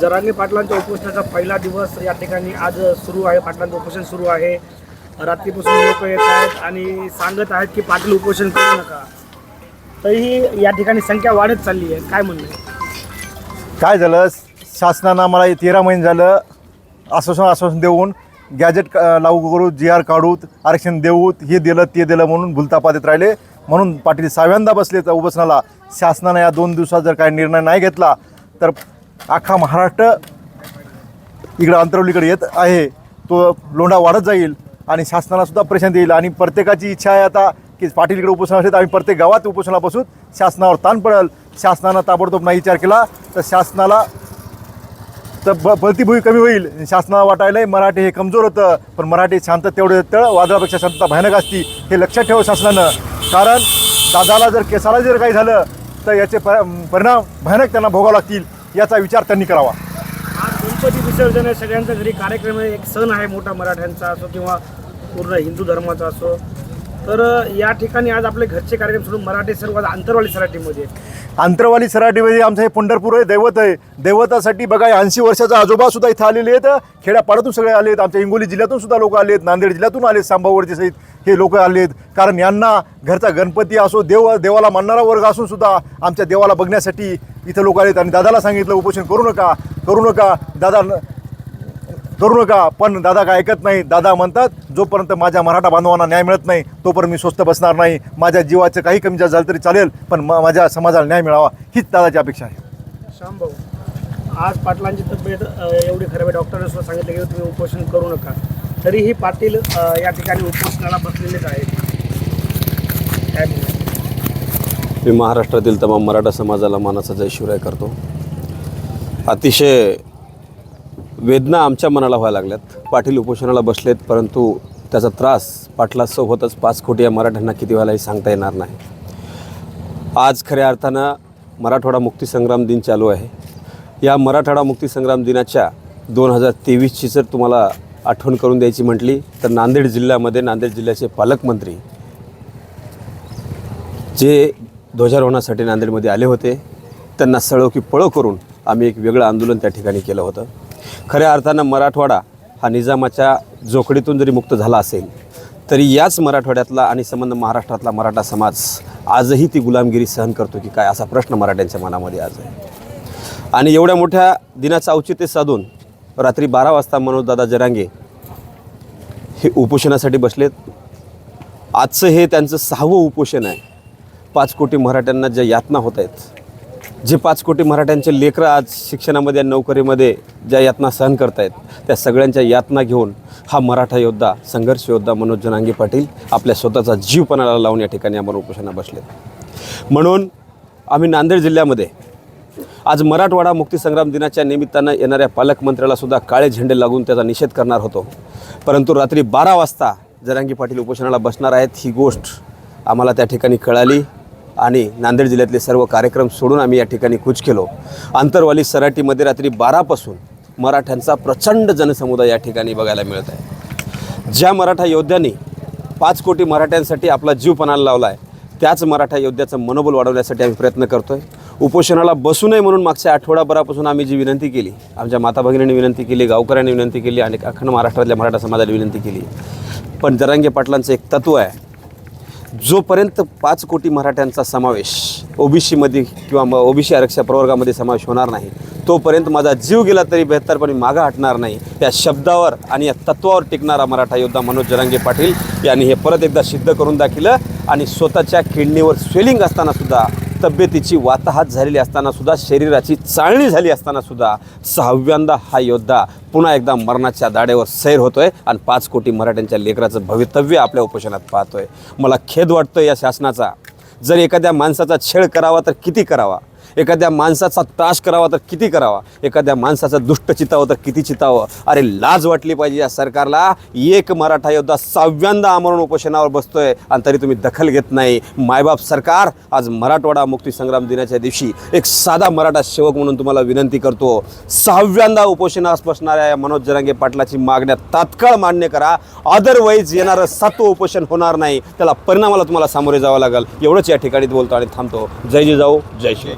जरांगे पाटलांच्या उपोषणाचा पहिला दिवस या ठिकाणी आज सुरू आहे. पाटलांचं उपोषण सुरू आहे. रात्रीपासून लोक येत आहेत आणि सांगत आहेत की पाटील उपोषण करू नका. तरीही या ठिकाणी संख्या वाढत चालली आहे. काय म्हणणं काय झालं? शासनानं आम्हाला हे तेरा महिने झालं. आश्वासन आश्वासन देऊन गॅजेट लागू करू जी आर काढूत आरक्षण देऊत हे दिलं ते दिलं म्हणून भुलतापात देत राहिले. म्हणून पाटील सहाव्यांदा बसले तर उपोषणाला. शासनानं या दोन दिवसात जर काही निर्णय नाही घेतला तर अख्खा महाराष्ट्र इकडं अंतरवलीकडे येत आहे. तो लोंढा वाढत जाईल आणि शासनालासुद्धा प्रेशन देईल. आणि प्रत्येकाची इच्छा आहे आता की पाटील इकडे उपोषण असेल तर आम्ही प्रत्येक गावात उपोषणाला बसून शासनावर ताण पडेल. शासनानं ताबडतोब नाही विचार केला तर शासनाला तर ब बलतीभूमी कमी होईल. शासनाला वाटायला मराठी हे कमजोर होतं पण मराठी शांत तेवढे तळ वादळापेक्षा शांतता भयानक असती हे लक्षात ठेवा शासनानं. कारण दादाला जर केसाला जर काही झालं तर याचे प परिणाम भयानक त्यांना भोगावं लागतील. याचा विचार त्यांनी करावा. आज गणपती विसर्जन आहे सगळ्यांचा घरी कार्यक्रम आहे. एक सण आहे मोठा मराठ्यांचा असो किंवा पूर्ण हिंदू धर्माचा असो. तर या ठिकाणी आज आपले घरचे कार्यक्रम सोडून मराठी सर्व आंतरवाली सराठीमध्ये आंतरवाली सराटीमध्ये आमचं हे पंढरपूर आहे दैवत आहे. दैवतासाठी बघा ऐंशी वर्षाचा आजोबा सुद्धा इथं आलेले आहेत. खेड्यापाड्यातून सगळे आले आहेत. आमच्या हिंगोली जिल्ह्यातून सुद्धा लोक आले आहेत. नांदेड जिल्ह्यातून आले सांबावरचे सहित हे लोक आले आहेत. कारण यांना घरचा गणपती असो देव देवाला मानणारा वर्ग असून सुद्धा आमच्या देवाला बघण्यासाठी इथं लोक आलेत आणि दादाला सांगितलं उपोषण करू नका करू नका. दादा करू नका पण दादा काय ऐकत नाही. दादा म्हणतात जोपर्यंत माझ्या मराठा बांधवांना न्याय मिळत नाही तोपर्यंत मी स्वस्त बसणार नाही. माझ्या जीवाचं काही कमी जास्त झालं तरी चालेल पण म- माझ्या समाजाला न्याय मिळावा हीच दादाची अपेक्षा आहे. श्याम भाऊ आज पाटलांची तब्येत एवढी खराब आहे. डॉक्टरने सुद्धा सांगितलं की तुम्ही उपोषण करू नका. तरीही पाटील या ठिकाणी उपोषणाला बसलेलेच आहेत. काय मी महाराष्ट्रातील तमाम मराठा समाजाला मानाचा जय शिवराय करतो. अतिशय वेदना आमच्या मनाला व्हायला लागल्यात. पाटील उपोषणाला बसलेत परंतु त्याचा त्रास पाटलासोबतच पाच कोटी या मराठ्यांना किती व्हायला हे सांगता येणार नाही. आज खऱ्या अर्थानं मराठवाडा मुक्तीसंग्राम दिन चालू आहे. या मराठवाडा मुक्तीसंग्राम दिनाच्या दोन हजार तेवीसची जर तुम्हाला आठवण करून द्यायची म्हटली तर नांदेड जिल्ह्यामध्ये नांदेड जिल्ह्याचे पालकमंत्री जे ध्वजारोहणासाठी नांदेडमध्ये आले होते. त्यांना सळो की पळो करून आम्ही एक वेगळं आंदोलन त्या ठिकाणी केलं होतं. खऱ्या अर्थानं मराठवाडा हा निजामाच्या जोखडीतून जरी मुक्त झाला असेल तरी याच मराठवाड्यातला आणि संबंध महाराष्ट्रातला मराठा समाज आजही ती गुलामगिरी सहन करतो की काय असा प्रश्न मराठ्यांच्या मनामध्ये आज आहे. आणि एवढ्या मोठ्या दिनाचं औचित्य साधून रात्री बारा वाजता मनोजदादा जरांगे हे उपोषणासाठी बसलेत. आजचं हे त्यांचं सहावं उपोषण आहे. पाच कोटी मराठ्यांना ज्या यातना होत आहेत जे पाच कोटी मराठ्यांचे लेकरं आज शिक्षणामध्ये नोकरीमध्ये ज्या यातना सहन करत आहेत त्या सगळ्यांच्या यातना घेऊन हा मराठा योद्धा संघर्ष योद्धा मनोज जनांगी पाटील आपल्या स्वतःचा जीवपणाला लावून या ठिकाणी आपण उपोषणा बसले म्हणून आम्ही नांदेड जिल्ह्यामध्ये आज मराठवाडा मुक्तीसंग्राम दिनाच्या निमित्तानं येणाऱ्या पालकमंत्र्याला सुद्धा काळे झेंडे लागून त्याचा निषेध करणार होतो. परंतु रात्री बारा वाजता जरांगी पाटील उपोषणाला बसणार आहेत ही गोष्ट आम्हाला त्या ठिकाणी कळाली. आणि नांदेड जिल्ह्यातले सर्व कार्यक्रम सोडून आम्ही या ठिकाणी कूच केलो. आंतरवाली सराटीमध्ये रात्री बारापासून मराठ्यांचा प्रचंड जनसमुदाय या ठिकाणी बघायला मिळत आहे. ज्या मराठा योद्ध्यांनी पाच कोटी मराठ्यांसाठी आपला जीव पणाला लावला आहे त्याच मराठा योद्ध्याचं मनोबल वाढवण्यासाठी आम्ही प्रयत्न करतो आहे उपोषणाला बसू नये म्हणून मागच्या आठवडाभरापासून आम्ही जी विनंती केली आमच्या माता भगिनींनी विनंती केली गावकऱ्यांनी विनंती केली आणि अखंड महाराष्ट्रातल्या मराठा समाजाला विनंती केली. पण जरांगे पाटलांचं एक तत्व आहे जोपर्यंत पाच कोटी मराठ्यांचा समावेश ओबीसीमध्ये किंवा मग ओबीसी आरक्षण प्रवर्गामध्ये समावेश होणार नाही तोपर्यंत माझा जीव गेला तरी बेहतर पण मी मागं हटणार नाही. या शब्दावर आणि या तत्वावर टिकणारा मराठा योद्धा मनोज जरांगे पाटील यांनी हे परत एकदा सिद्ध करून दाखिलं आणि स्वतःच्या किडनीवर स्वेलिंग असताना सुद्धा तब्येतीची वाताहात झालेली असताना सुद्धा शरीराची चाळणी झाली असताना सुद्धा सहाव्यांदा हा योद्धा पुन्हा एकदा मरणाच्या दाड्यावर सैर होतोय आणि पाच कोटी मराठ्यांच्या लेकराचं भवितव्य आपल्या उपोषणात पाहतोय. मला खेद वाटतोय या शासनाचा. जर एखाद्या माणसाचा छेड करावा तर किती करावा? एखाद्या माणसाचा त्रास करावा तर किती करावा? एखाद्या माणसाचं दुष्ट चितावं तर किती चितावं? अरे लाज वाटली पाहिजे या सरकारला. एक मराठा योद्धा सहाव्यांदा आमरण उपोषणावर बसतोय आणि तरी तुम्ही दखल घेत नाही. मायबाप सरकार आज मराठवाडा मुक्तीसंग्राम दिनाच्या दिवशी एक साधा मराठा सेवक म्हणून तुम्हाला विनंती करतो. सहाव्यांदा उपोषणास बसणाऱ्या या मनोज जरांगे पाटलाची मागण्या तात्काळ मान्य करा. अदरवाईज येणारं सातवं उपोषण होणार नाही. त्याला परिणामाला तुम्हाला सामोरे जावं लागेल. एवढंच या ठिकाणी बोलतो आणि थांबतो. जय जिजाऊ जय श्री